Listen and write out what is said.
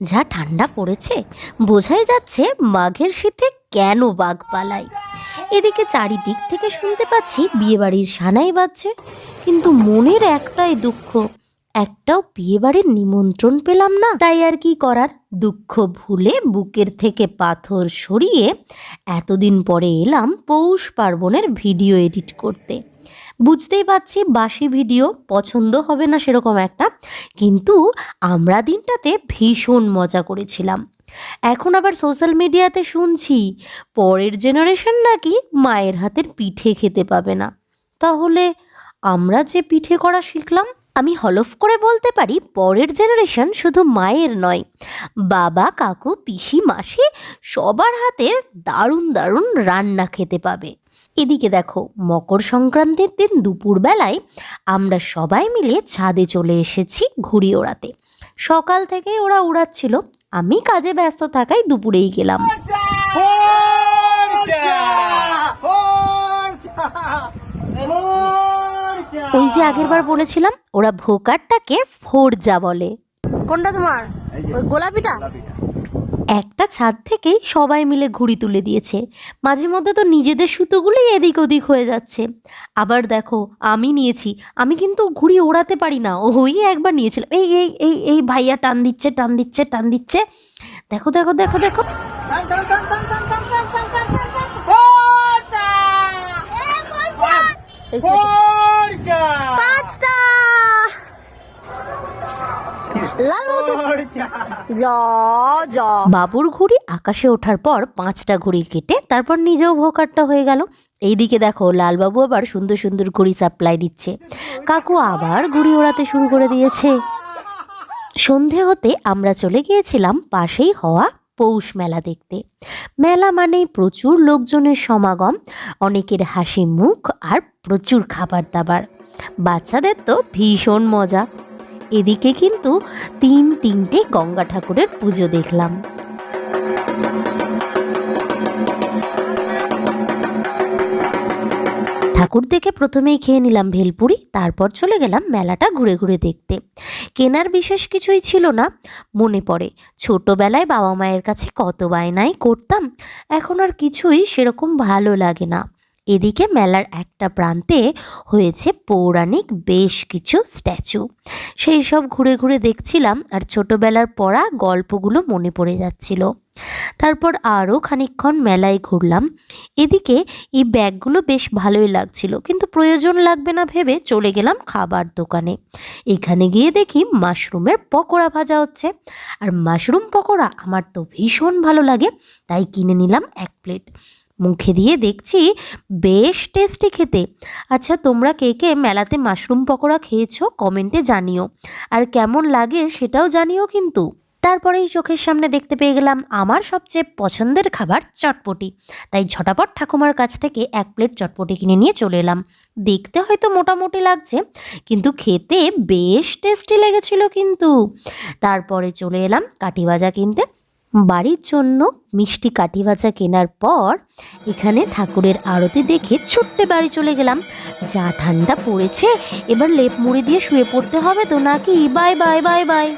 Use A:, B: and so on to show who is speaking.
A: যা ঠান্ডা পড়েছে, বোঝাই যাচ্ছে মাঘের শীতে কেন বাঘ পালায়। এদিকে চারিদিক থেকে শুনতে পাচ্ছি বিয়েবাড়ির সানাই বাজছে, কিন্তু মনের একটাই দুঃখ, একটাও বিয়েবাড়ির নিমন্ত্রণ পেলাম না। তাই আর কি করার? দুঃখ ভুলে বুকের থেকে পাথর সরিয়ে এতদিন পরে এলাম পৌষ পার্বণের ভিডিও এডিট করতে। বুঝতেই পারছি বাসি ভিডিও পছন্দ হবে না সেরকম একটা কিন্তু আমরা দিনটাতে ভীষণ মজা করেছিলাম। এখন আবার সোশ্যাল মিডিয়াতে শুনছি, পরের জেনারেশন নাকি মায়ের হাতের পিঠে খেতে পাবে না। তাহলে আমরা যে পিঠে করা শিখলাম আমি হলফ করে বলতে পারি, পরের জেনারেশন শুধু মায়ের নয়। বাবা, কাকু, পিসি, মাসি সবার হাতের দারুণ দারুণ রান্না খেতে পাবে। এদিকে দেখো, মকর সংক্রান্তির দিন দুপুরবেলায় আমরা সবাই মিলে ছাদে চলে এসেছি ঘুড়ি ওড়াতে। সকাল থেকেই ওরা উড়াচ্ছিল আমি কাজে ব্যস্ত থাকায় দুপুরেই গেলাম। ওই যে আগেরবার বলেছিলাম ওরা ভোকারটাকে ফোরজা বলে
B: কোনটা তোমার ওই গোলাপিটা
A: একটা ছাদ থেকেই সবাই মিলে ঘুড়ি তুলে দিয়েছে মাঝে মধ্যে তো নিজেদের সুতোগুলোই এদিক ওদিক হয়ে যাচ্ছে আবার দেখো আমি নিয়েছি আমি কিন্তু ঘুড়ি ওড়াতে পারি না ওই একবার নিয়েছিল এই এই এই এই ভাইয়া টান দিচ্ছে টান দিচ্ছে টান দিচ্ছে দেখো দেখো দেখো দেখো
B: এই পাঁচটা। লাল মতো জ জ।
A: বাবুর ঘুড়ি আকাশে ওঠার পর পাঁচটা ঘুড়ি কেটে তারপর নিজেও ভোকারটা হয়ে গেল। এইদিকে দেখো লালবাবু আবার সুন্দর সুন্দর ঘুড়ি সাপ্লাই দিচ্ছে। কাকু আবার ঘুড়ি ওড়াতে শুরু করে দিয়েছে। সন্ধে হতে আমরা চলে গিয়েছিলাম পাশেই হওয়া পৌষ মেলা দেখতে। মেলা মানেই প্রচুর লোকজনের সমাগম, অনেকের হাসি মুখ আর প্রচুর খাবার দাবার। বাচ্চাদের তো ভীষণ মজা। এদিকে কিন্তু তিন তিনটে গঙ্গা ঠাকুরের পুজো দেখলাম। ঠাকুর দেখে প্রথমেই খেয়ে নিলাম ভেলপুরি, তারপর চলে গেলাম মেলাটা ঘুরে ঘুরে দেখতে। কেনার বিশেষ কিছুই ছিল না। মনে পড়ে, ছোটোবেলায় বাবা মায়ের কাছে কত বায়নাই করতাম, এখন আর কিছুই সেরকম ভালো লাগে না। এদিকে মেলার একটা প্রান্তে হয়েছে পৌরাণিক বেশ কিছু স্ট্যাচু। সেই সব ঘুরে ঘুরে দেখছিলাম আর ছোটোবেলার পড়া গল্পগুলো মনে পড়ে যাচ্ছিল। তারপর আরও খানিকক্ষণ মেলায় ঘুরলাম। এদিকে এই ব্যাগগুলো বেশ ভালোই লাগছিল, কিন্তু প্রয়োজন লাগবে না ভেবে চলে গেলাম খাবার দোকানে। এখানে গিয়ে দেখি মাশরুমের পকোড়া ভাজা হচ্ছে। আর মাশরুম পকোড়া আমার তো ভীষণ ভালো লাগে, তাই কিনে নিলাম এক প্লেট। মুখে দিয়ে দেখছি বেশ টেস্টি খেতে। আচ্ছা তোমরা কে কে মেলাতে মাশরুম পকোড়া খেয়েছো কমেন্টে জানিও। আর কেমন লাগে সেটাও জানিও কিন্তু। তারপরেই চোখের সামনে দেখতে পেয়ে গেলাম আমার সবচেয়ে পছন্দের খাবার চটপটি। তাই ঝটাপট ঠাকুমার কাছ থেকে এক প্লেট চটপটি কিনে নিয়ে চলে এলাম। দেখতে হয়তো মোটামুটি লাগছে, কিন্তু খেতে বেশ টেস্টি লেগেছিল কিন্তু। তারপরে চলে এলাম কাঠি ভাজা কিনতে। বাড়ির জন্য মিষ্টি কাঠি ভাজা কেনার পর এখানে ঠাকুরের আরতি দেখে ছুটতে বাড়ি চলে গেলাম। যা ঠান্ডা পড়েছে, এবার লেপ মুড়ি দিয়ে শুয়ে পড়তে হবে তো নাকি? Bye bye bye bye.